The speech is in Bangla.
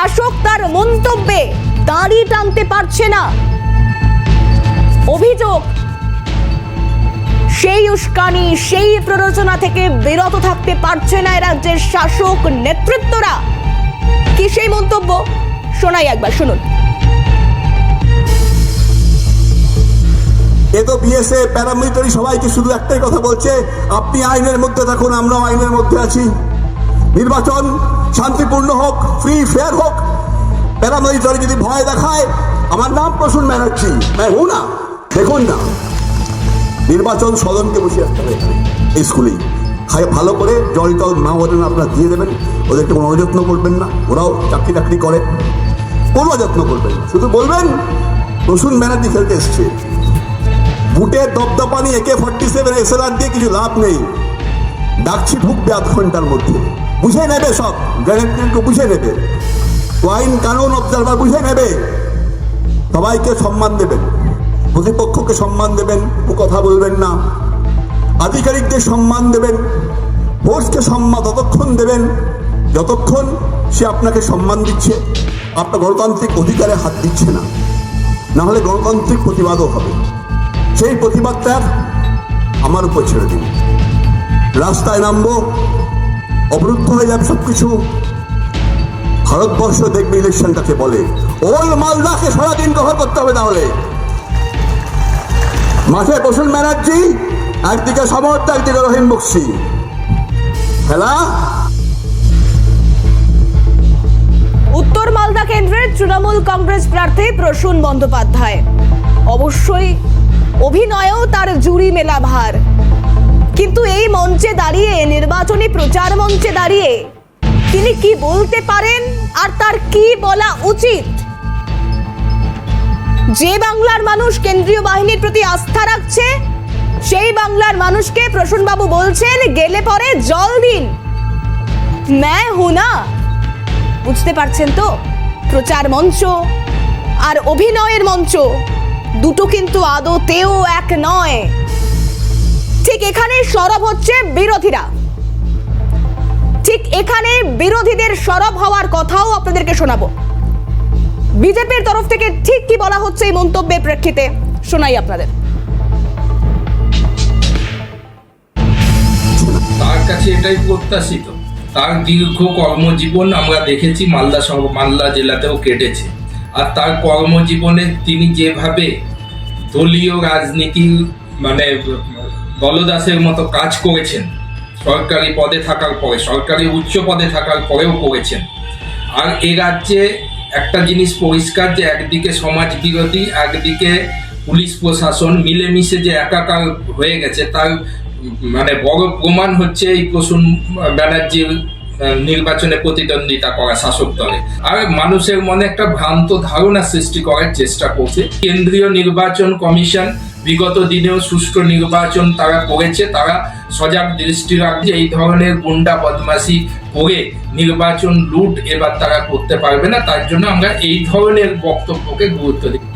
শাসক তার মন্তব্যে দাড়ি টানতে পারছে না। অভিযোগ, সেই উস্কানি, সেই প্ররোচনা থেকে বিরত থাকতে পারছে না রাজ্যের শাসক নেতৃত্বরা। কি সেই মন্তব্য? শোনাই একবার, শুনুন। এ তো বিএসএ প্যারামিলিটারি সবাইকে শুধু একটাই কথা বলছে, আপনি আইনের মধ্যে থাকুন, আমরাও আইনের মধ্যে আছি। নির্বাচন শান্তিপূর্ণ হোক ফ্রি ফেয়ার হোক। প্যারামিলিটারি যদি ভয় দেখায়, আমার নাম প্রসূন ব্যানার্জি। হ্যাঁ হু না? দেখুন না। নির্বাচন সদনকে বসে আসতে হবে এই স্কুলেই। ভালো করে জল টল না ওদের আপনারা দিয়ে দেবেন। ওদেরকে কোনো অযত্ন করবেন না। ওরাও চাকরি টাকরি করে। কোনো যত্ন করবেন শুধু বলবেন, প্রসূন ব্যানার্জি খেলতে এসছে। বুটের দপদপানি একে ফর্টি সেভেন এসএলআর দিয়ে কিছু লাভ নেই। ডাকছি ঢুকবে আধ ঘণ্টার মধ্যে। বুঝে নেবে সব গ্রেনেডকে বুঝে নেবে। আইন কানুন অবজারভার বুঝে নেবে। সবাইকে সম্মান দেবেন। প্রতিপক্ষকে সম্মান দেবেন, ও কথা বলবেন না। আধিকারিকদের সম্মান দেবেন। ফোর্সকে সম্মান ততক্ষণ দেবেন, যতক্ষণ সে আপনাকে সম্মান দিচ্ছে। আপনার গণতান্ত্রিক অধিকারে হাত দিচ্ছে না। না হলে গণতান্ত্রিক প্রতিবাদও হবে। সেই প্রতিবাদটা আমার উপর ছেড়ে দিন। রাস্তায় নামবো, অবরুদ্ধ হয়ে যাবে সব কিছু ভারতবর্ষ দেখবে ইলেকশনটাকে বলে। ওই মালদাকে সারাদিন কভার করতে হবে তাহলে। মাঠে বসুন ব্যানার্জি, একদিকে সমর্থ একদিকে রহিম বক্সি। খেলা? উত্তর মালদা কেন্দ্রের তৃণমূল কংগ্রেস প্রার্থী প্রসূন বন্দ্যোপাধ্যায়। অবশ্যই অভিনয়েও তার জুড়ি মেলা ভার মঞ্চে দাঁড়িয়ে, নির্বাচনী প্রচার মঞ্চে দাঁড়িয়ে। তিনি কি বলতে পারেন আর তার কি বলা উচিত? যে বাংলার মানুষ কেন্দ্রীয় বাহিনীর প্রতি আস্থা রাখছে, সেই বাংলার মানুষকে প্রসূনবাবু বলছেন, গেলে পরে জল দিন। ম্যা হুনা বুঝতে পারছেন তো? প্রচার মঞ্চ আর অভিনয়ের মঞ্চ, দুটো কিন্তু আদতেও এক নয়। ঠিক এখানে সরব হচ্ছে বিরোধীরা। ঠিক এখানে বিরোধীদের সরব হওয়ার কথাও আপনাদেরকে শোনাবো। বিজেপির তরফ থেকে ঠিক কি বলা হচ্ছে এই মন্তব্যের প্রেক্ষিতে শোনাই আপনাদের। তার কাছে এটাই প্রত্যাশিত। তার দীর্ঘ কর্মজীবন আমরা দেখেছি, মালদা শহর মালদা জেলাতেও কেটেছে। আর তার কর্মজীবনে তিনি যেভাবে দলীয় রাজনীতি মানে দলদাসের মতো কাজ করেছেন। সরকারি পদে থাকার পরে, সরকারি উচ্চ পদে থাকার পরেও করেছেন। আর এ রাজ্যে একটা জিনিস পরিষ্কার যে একদিকে সমাজ বিরোধী, একদিকে পুলিশ প্রশাসন মিলেমিশে যে একাকার হয়ে গেছে, তার মানে বড় প্রমাণ হচ্ছে এই প্রসূন ব্যানার্জির নির্বাচনে প্রতিদ্বন্দ্বিতা করা শাসক দলে। আর মানুষের মনে একটা ভ্রান্ত ধারণা সৃষ্টি করার চেষ্টা করছে। কেন্দ্রীয় নির্বাচন কমিশন বিগত দিনেও সুষ্ঠু নির্বাচন তারা করেছে, তারা সজাগ দৃষ্টি রাখছে, এই ধরনের গুন্ডা বদমাসি করে নির্বাচন লুট এবার তারা করতে পারবে না, তার জন্য আমরা এই ধরনের বক্তব্যকে গুরুত্ব দিই।